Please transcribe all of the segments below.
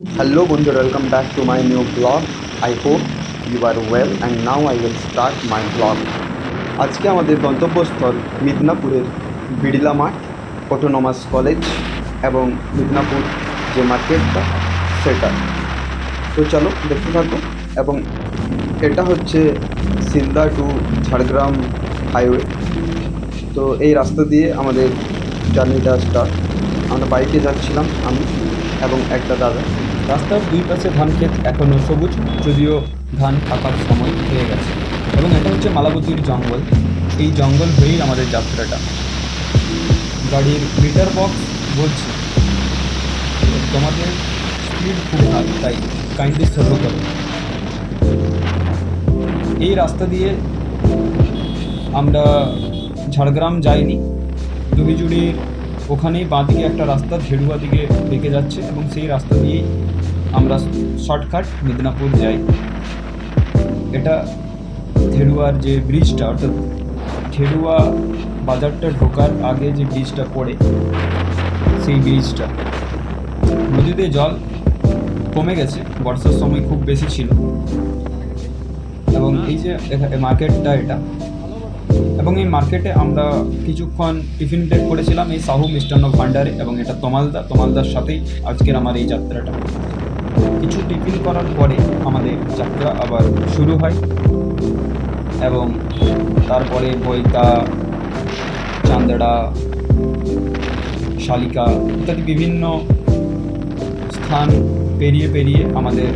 Hello, বন্ধুরা welcome back to my new blog I hope you are well and now I will start my blog আজকে আমাদের গন্তব্যস্থল মিদনাপুরের বিড়লা মাঠ autonomous college এবং মিদনাপুর যে মার্কেটটা, সেটা। তো চলো, দেখতে থাকো, এবং এটা হচ্ছে সিলদা টু ঝাড়গ্রাম হাইওয়ে। তো এই রাস্তা দিয়ে আমাদের জার্নিটা স্টার্ট আমরা বাইকে যাচ্ছিলাম আমি এবং একটা দাদা। রাস্তার দুই পাশে ধান ক্ষেত এখনও সবুজ, যদিও ধান পাকার সময় হয়ে গেছে। এবং এটা হচ্ছে মালাবতীর জঙ্গল। এই জঙ্গল হয়েই আমাদের যাত্রাটা। গাড়ির মিটার বক্স বলছে। তোমাদের স্পিড খুব ভালো তাই কাইন্ডলি সর্ভ করো। এই রাস্তা দিয়ে আমরা ঝাড়গ্রাম যাইনি। দুবিজুড়ির ওখানেই বাঁদিকে একটা রাস্তা ঝেড়ুয়া দিকে বেঁকে যাচ্ছে এবং সেই রাস্তা দিয়েই আমরা শর্টকাট মিদনাপুর যাই। এটা ধেড়ুয়ার যে ব্রিজটা, অর্থাৎ ঢেড়ুয়া বাজারটা ঢোকার আগে যে ব্রিজটা পড়ে, সেই ব্রিজটা। নদীতে জল কমে গেছে, বর্ষার সময় খুব বেশি ছিল। এবং এই যে মার্কেটটা এটা। এবং এই মার্কেটে আমরা কিছুক্ষণ টিফিন ব্রেক করেছিলাম এই সাহু মিষ্টান্ন ভাণ্ডারে, এবং এটা তমালদা, তমালদার সাথেই আজকের আমার এই যাত্রাটা। কিছু টিফিন করার পরে আমাদের যাত্রা আবার শুরু হয় এবং তারপরে বইতা চান্দড়া, শালিকা ইত্যাদি বিভিন্ন স্থান পেরিয়ে পেরিয়ে আমাদের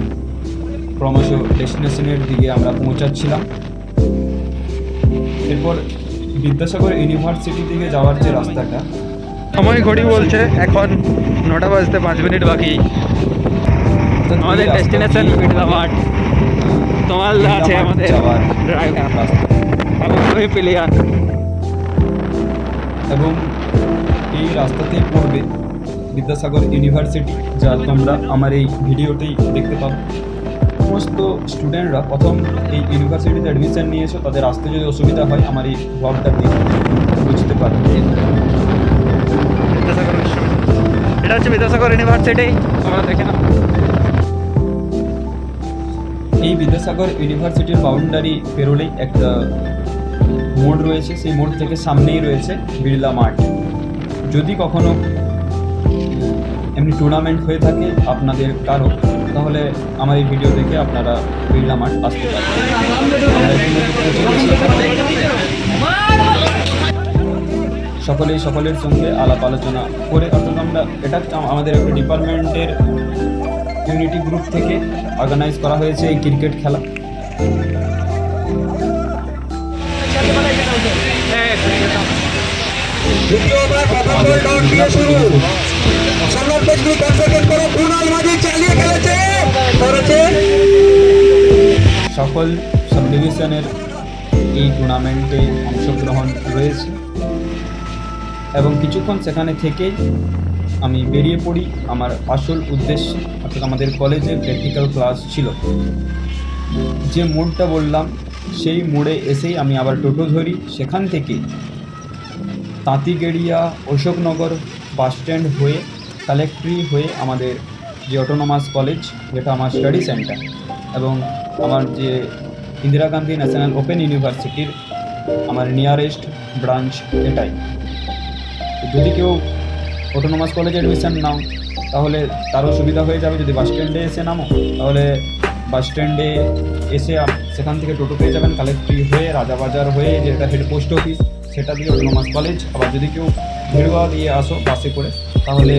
ক্রমশ ডেস্টিনেশনের দিকে আমরা পৌঁছাচ্ছিলাম। এরপর বিদ্যাসাগর ইউনিভার্সিটি দিকে যাওয়ার যে রাস্তাটা, সময় ঘড়ি বলছে, এখন নটা বাজতে পাঁচ মিনিট বাকি। আমাদের ডেস্টিনেশন দিয়ে মিডলা মাঠ তোমার আছে আমাদের ড্রাইভার এবং প্লেয়ার এবং এই রাস্তাতেই পড়বে বিদ্যাসাগর ইউনিভার্সিটি যা তোমরা আমার এই ভিডিওতেই দেখতে পাবে। সমস্ত স্টুডেন্টরা প্রথম এই ইউনিভার্সিটিতে অ্যাডমিশন নিয়েছো তাদের আসতে যদি অসুবিধা হয় আমার এই ব্লগটা দেখে বুঝতে পারবে। বিদ্যাসাগর এটা হচ্ছে বিদ্যাসাগর ইউনিভার্সিটি। তোমরা দেখে নাও। বিদ্যাসাগর ইউনিভার্সিটির বাউন্ডারি পেরোলেই একটা মোড় রয়েছে, সেই মোড় থেকে সামনেই রয়েছে বিড়লা মাঠ যদি কখনো এমনি টুর্নামেন্ট হয়ে থাকে আপনাদের কারও, তাহলে আমার এই ভিডিও দেখে আপনারা বিড়লা মাঠ আসতে পারেন। সকলেই সকলের সঙ্গে আলাপ আলোচনা করে, অর্থাৎ আমরা, এটা আমাদের একটা ডিপার্টমেন্টের ইউনিটি গ্রুপ থেকে অর্গানাইজ করা হয়েছে এই ক্রিকেট খেলা। সকল সাব ডিভিশনের এই টুর্নামেন্টে অংশগ্রহণ রয়েছে। এবং কিছুক্ষণ সেখানে থেকে আমি বেরিয়ে পড়ি। আমার আসল উদ্দেশ্য অর্থাৎ আমাদের কলেজে প্র্যাকটিক্যাল ক্লাস ছিল। যে মোড়টা বললাম, সেই মোড়ে এসেই আমি আবার টোটো ধরি। সেখান থেকে তাঁতিগেড়িয়া, অশোকনগর বাস স্ট্যান্ড হয়ে কালেক্টরি হয়ে আমাদের যে অটোনোমাস কলেজ যেটা আমার স্টাডি সেন্টার এবং আমার যে ইন্দিরা গান্ধী ন্যাশনাল ওপেন ইউনিভার্সিটির আমার নিয়ারেস্ট ব্রাঞ্চ এটাই। যদি কেউ অটোনোমাস কলেজে অ্যাডমিশন নাও, তাহলে তারও সুবিধা হয়ে যাবে। যদি বাস স্ট্যান্ডে এসে নামো, তাহলে বাস স্ট্যান্ডে এসে সেখান থেকে টোটো পেয়ে যাবেন কালেক্টরি হয়ে, রাজাবাজার হয়ে, যেটা হেড পোস্ট অফিস সেটা দিয়ে অটোনোমাস কলেজ আবার যদি কেউ ভেড়ুয়া দিয়ে আসো বাসে করে, তাহলে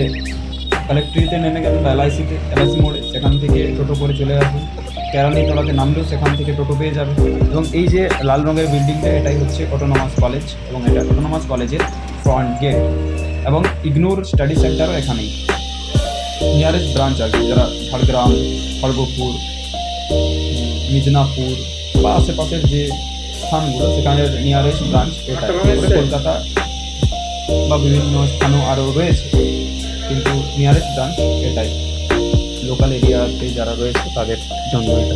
কালেক্টরিতে নেমে গেলেন বা এলআইসিতে এলআইসি মোড়ে, সেখান থেকে টোটো করে চলে আসুন। কেরানি তলাতে নামলেও সেখান থেকে টোটো পেয়ে যাবে। এবং এই যে লাল রঙের বিল্ডিংটা এটাই হচ্ছে অটোনোমাস কলেজ এবং এটা অটোনোমাস কলেজের ফ্রন্ট গেট এবং ইগনোর স্টাডি সেন্টারও এখানেই। নিয়ারেস্ট ব্রাঞ্চ আছে যারা ঝাড়গ্রাম খড়গপুর মিদনাপুর বা আশেপাশের যে স্থানগুলো সেখানে নিয়ারেস্ট ব্রাঞ্চ এটা। কলকাতা বা বিভিন্ন স্থানও আরও রয়েছে কিন্তু নিয়ারেস্ট ব্রাঞ্চ এটাই। লোকাল এরিয়াতে যারা রয়েছে তাদের জন্য এটা।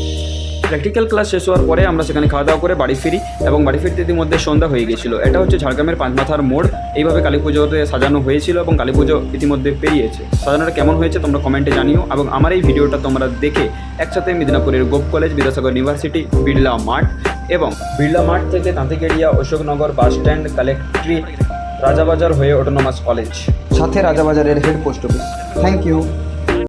প্র্যাকটিক্যাল ক্লাস শেষ হওয়ার পরে আমরা সেখানে খাওয়া দাওয়া করে বাড়ি ফিরি এবং বাড়ি ফিরতে ইতিমধ্যে সন্ধ্যা হয়ে গেছিল। এটা হচ্ছে ঝাড়গ্রামের পাঁচমাথার মোড়। এইভাবে কালী পুজোতে সাজানো হয়েছিল এবং কালী পুজো ইতিমধ্যে পেরিয়েছে। সাজানোটা কেমন হয়েছে তোমরা কমেন্টে জানিও এবং আমার এই ভিডিওটা তোমরা দেখে একসাথে মিদনাপুরের গোপ কলেজ, বিদ্যাসাগর ইউনিভার্সিটি, বিড়লা মাঠ এবং বিড়লা মাঠ থেকে তাঁতিকেড়িয়া Ashoknagar bus stand collectorate Rajabazar হয়ে অটোনোমাস কলেজ। সাথে রাজাবাজারের head post office. Thank you.